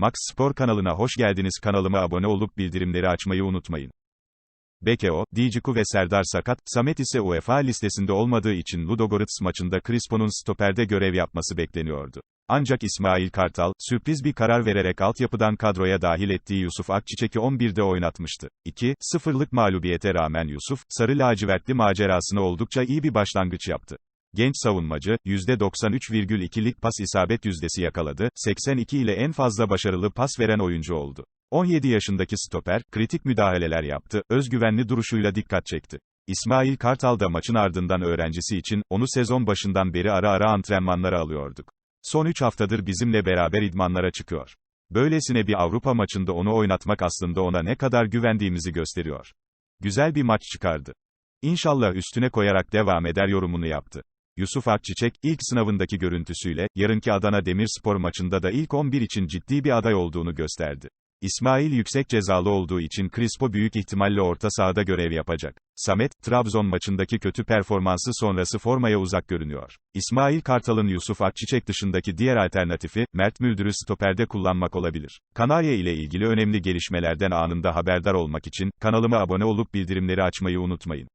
Max Spor kanalına hoş geldiniz. Kanalıma abone olup bildirimleri açmayı unutmayın. Bekeo, Djiku ve Serdar sakat, Samet ise UEFA listesinde olmadığı için Ludogorets maçında Crispo'nun stoperde görev yapması bekleniyordu. Ancak İsmail Kartal, sürpriz bir karar vererek altyapıdan kadroya dahil ettiği Yusuf Akçiçek'i 11'de oynatmıştı. 2-0'lık mağlubiyete rağmen Yusuf, sarı lacivertli macerasına oldukça iyi bir başlangıç yaptı. Genç savunmacı, %93,2'lik pas isabet yüzdesi yakaladı, 82 ile en fazla başarılı pas veren oyuncu oldu. 17 yaşındaki stoper, kritik müdahaleler yaptı, özgüvenli duruşuyla dikkat çekti. İsmail Kartal da maçın ardından öğrencisi için, onu sezon başından beri ara ara antrenmanlara alıyorduk. Son 3 haftadır bizimle beraber idmanlara çıkıyor. Böylesine bir Avrupa maçında onu oynatmak aslında ona ne kadar güvendiğimizi gösteriyor. Güzel bir maç çıkardı. İnşallah üstüne koyarak devam eder yorumunu yaptı. Yusuf Akçiçek, ilk sınavındaki görüntüsüyle, yarınki Adana Demirspor maçında da ilk 11 için ciddi bir aday olduğunu gösterdi. İsmail yüksek cezalı olduğu için Crispo büyük ihtimalle orta sahada görev yapacak. Samet, Trabzon maçındaki kötü performansı sonrası formaya uzak görünüyor. İsmail Kartal'ın Yusuf Akçiçek dışındaki diğer alternatifi, Mert Müldür'ü stoperde kullanmak olabilir. Kanarya ile ilgili önemli gelişmelerden anında haberdar olmak için, kanalıma abone olup bildirimleri açmayı unutmayın.